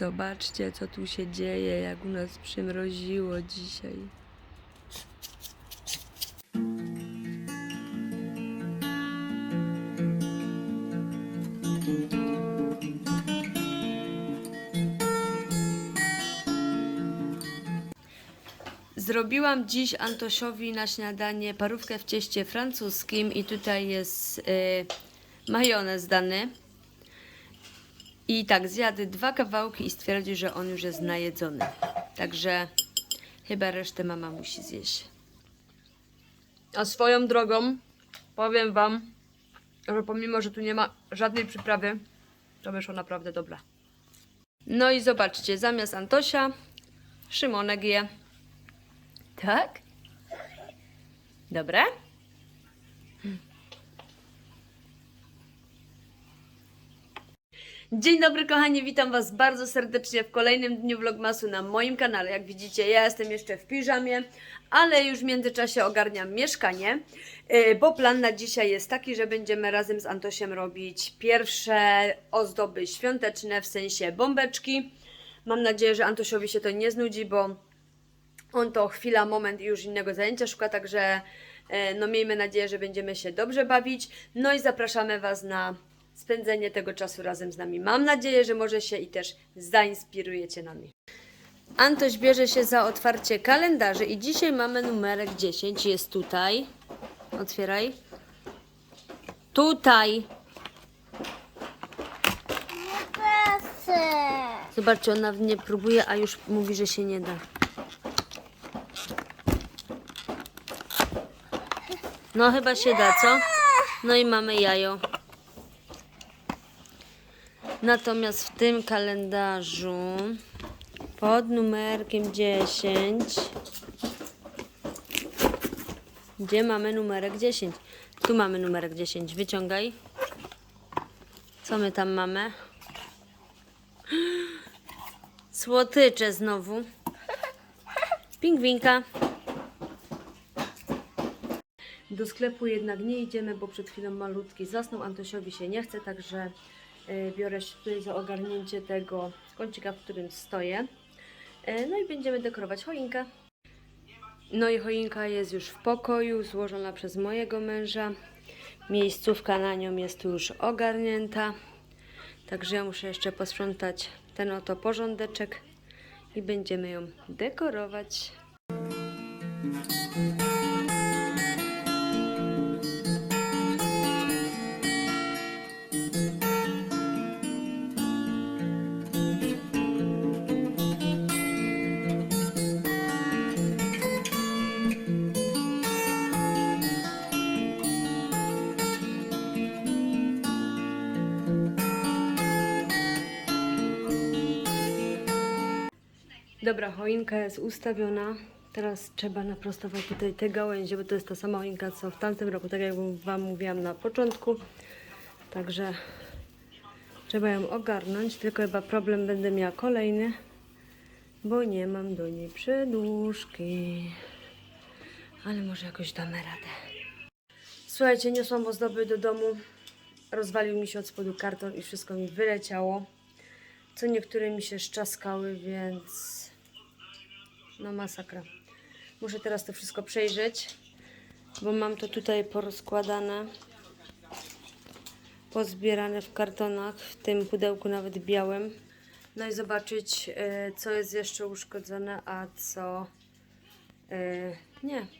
Zobaczcie, co tu się dzieje, jak u nas przymroziło dzisiaj. Zrobiłam dziś Antosiowi na śniadanie parówkę w cieście francuskim i tutaj jest y, majonez dany. I tak, zjadł dwa kawałki i stwierdził, że on już jest najedzony. Także chyba resztę mama musi zjeść. A swoją drogą powiem Wam, że pomimo, że tu nie ma żadnej przyprawy, to wyszło naprawdę dobra. No i zobaczcie, zamiast Antosia, Szymonek je. Tak? Dobre? Dzień dobry kochani, witam Was bardzo serdecznie w kolejnym dniu vlogmasu na moim kanale. Jak widzicie, ja jestem jeszcze w piżamie, ale już w międzyczasie ogarniam mieszkanie, yy, bo plan na dzisiaj jest taki, że będziemy razem z Antosiem robić pierwsze ozdoby świąteczne, w sensie bombeczki. Mam nadzieję, że Antosiowi się to nie znudzi, bo on to chwila, moment i już innego zajęcia szuka, także e, no miejmy nadzieję, że będziemy się dobrze bawić. No i zapraszamy Was na spędzenie tego czasu razem z nami. Mam nadzieję, że może się i też zainspirujecie nami. Antoś bierze się za otwarcie kalendarzy i dzisiaj mamy numerek 10, jest tutaj. Otwieraj. Tutaj. Proszę. Zobaczcie, on nawet nie próbuje, a już mówi, że się nie da. No chyba się da, co? No i mamy jajo. Natomiast w tym kalendarzu pod numerkiem 10 gdzie mamy numerek 10? Tu mamy numerek 10. Wyciągaj. Co my tam mamy? Słotycze znowu. Pingwinka. Do sklepu jednak nie idziemy, bo przed chwilą malutki zasnął. Antosiowi się nie chce, także biorę się tutaj za ogarnięcie tego kącika, w którym stoję. Y, no i będziemy dekorować choinkę. No i choinka jest już w pokoju, złożona przez mojego męża. Miejscówka na nią jest już ogarnięta. Także ja muszę jeszcze posprzątać ten oto porządeczek i będziemy ją dekorować. Dobra, choinka jest ustawiona. Teraz trzeba naprostować tutaj te gałęzie, bo to jest ta sama choinka co w tamtym roku, tak jak Wam mówiłam na początku. Także trzeba ją ogarnąć, tylko chyba problem będę miała kolejny, bo nie mam do niej przedłużki. Ale może jakoś damy radę. Słuchajcie, niosłam ozdoby do domu. Rozwalił mi się od spodu karton i wszystko mi wyleciało. Co niektóre mi się szczaskały, więc no masakra. Muszę teraz to wszystko przejrzeć, bo mam to tutaj porozkładane, pozbierane w kartonach, w tym pudełku nawet białym. No i zobaczyć, y, co jest jeszcze uszkodzone, a co y, nie.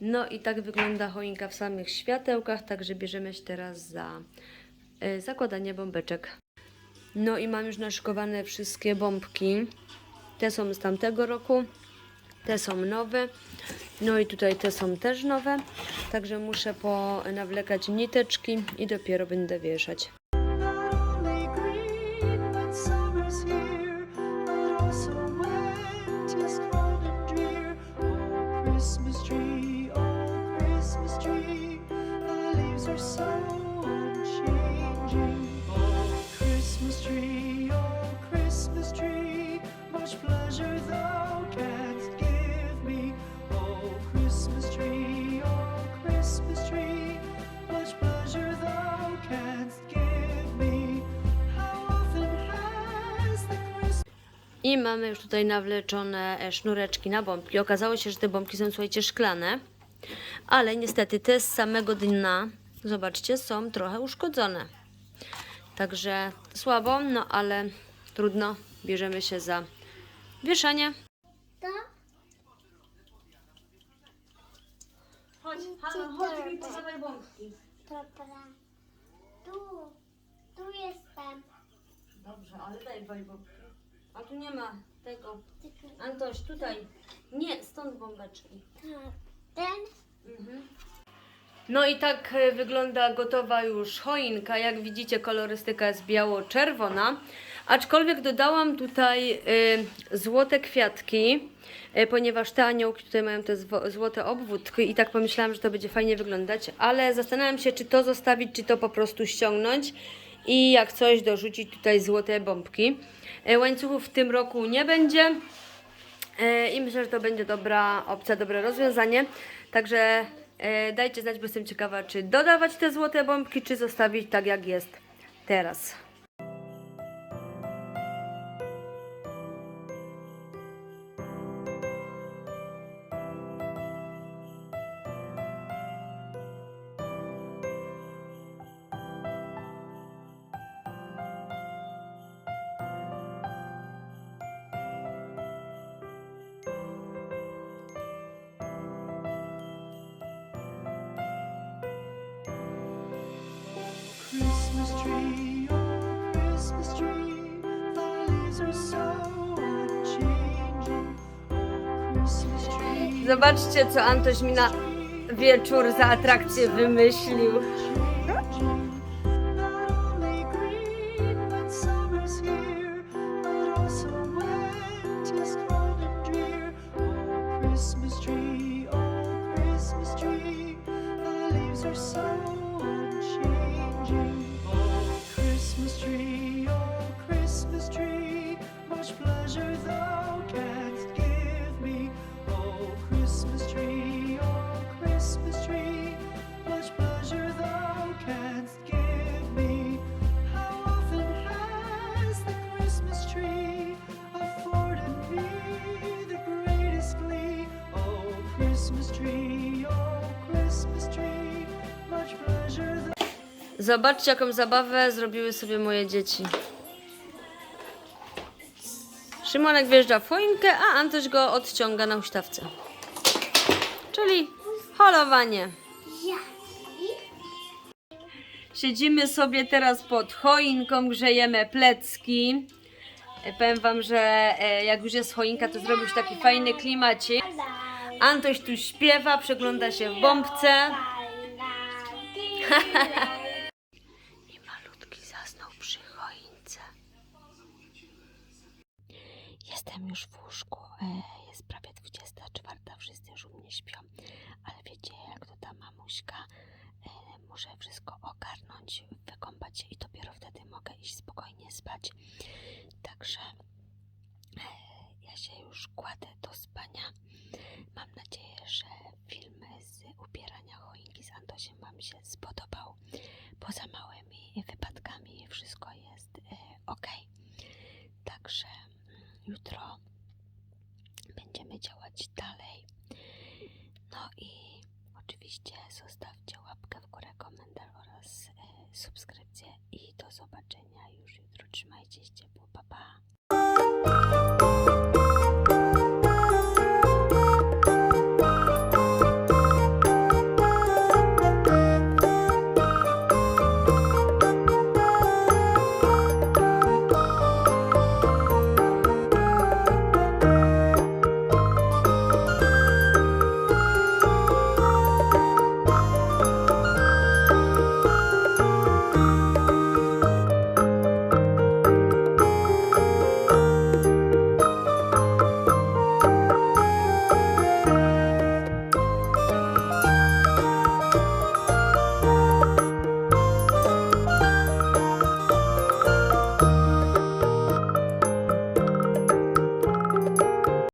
No i tak wygląda choinka w samych światełkach, także bierzemy się teraz za y, zakładanie bombeczek. No i mam już naszykowane wszystkie bombki. Te są z tamtego roku, te są nowe. No i tutaj te są też nowe. Także muszę ponawlekać niteczki i dopiero będę wieszać. I mamy już tutaj nawleczone e, sznureczki na bombki. Okazało się, że te bombki są, słuchajcie, szklane, ale niestety te z samego dna, zobaczcie, są trochę uszkodzone. Także słabo, no ale trudno. Bierzemy się za wieszanie. To? Chodź, Halo, chodź, zabaj bombki. Dobra. Tu. Tu jestem. Dobrze, ale daj bombki. A tu nie ma tego. Antoś, tutaj. Nie, stąd bombeczki. tak. Ten? No i tak e, wygląda gotowa już choinka. Jak widzicie, kolorystyka jest biało-czerwona. Aczkolwiek dodałam tutaj y, złote kwiatki, y, ponieważ te aniołki tutaj mają te złote obwódki i tak pomyślałam, że to będzie fajnie wyglądać, ale zastanawiam się, czy to zostawić, czy to po prostu ściągnąć i jak coś dorzucić tutaj złote bombki. Y, łańcuchów w tym roku nie będzie. E, I myślę, że to będzie dobra opcja, dobre rozwiązanie. Także e, dajcie znać, bo jestem ciekawa, czy dodawać te złote bombki, czy zostawić tak jak jest teraz. Zobaczcie, co Antoś mi na wieczór za atrakcję wymyślił. Zobaczcie, jaką zabawę zrobiły sobie moje dzieci. Szymonek wjeżdża w choinkę, a Antoś go odciąga na huśtawce. Czyli holowanie. Siedzimy sobie teraz pod choinką, grzejemy plecki. E, Powiem wam, że e, jak już jest choinka, to zrobił się taki fajny klimacik. Antoś tu śpiewa, przegląda się w bombce. I malutki zasnął przy choince. Jestem już w łóżku. e, Jest prawie 24. Wszyscy już u mnie śpią. Ale wiecie, jak to ta mamuśka, e, muszę wszystko ogarnąć, wykąpać się i dopiero wtedy mogę iść spokojnie spać. Także e, ja się już kładę do spania. Mam nadzieję, że film z ubierania choinki z Antosiem Wam się spodobał. Poza małymi wypadkami wszystko jest ok. Także jutro będziemy działać dalej. No i oczywiście zostawcie łapkę w górę, komentarz oraz e, subskrypcję i do zobaczenia już jutro. Trzymajcie się ciepło. Pa, pa.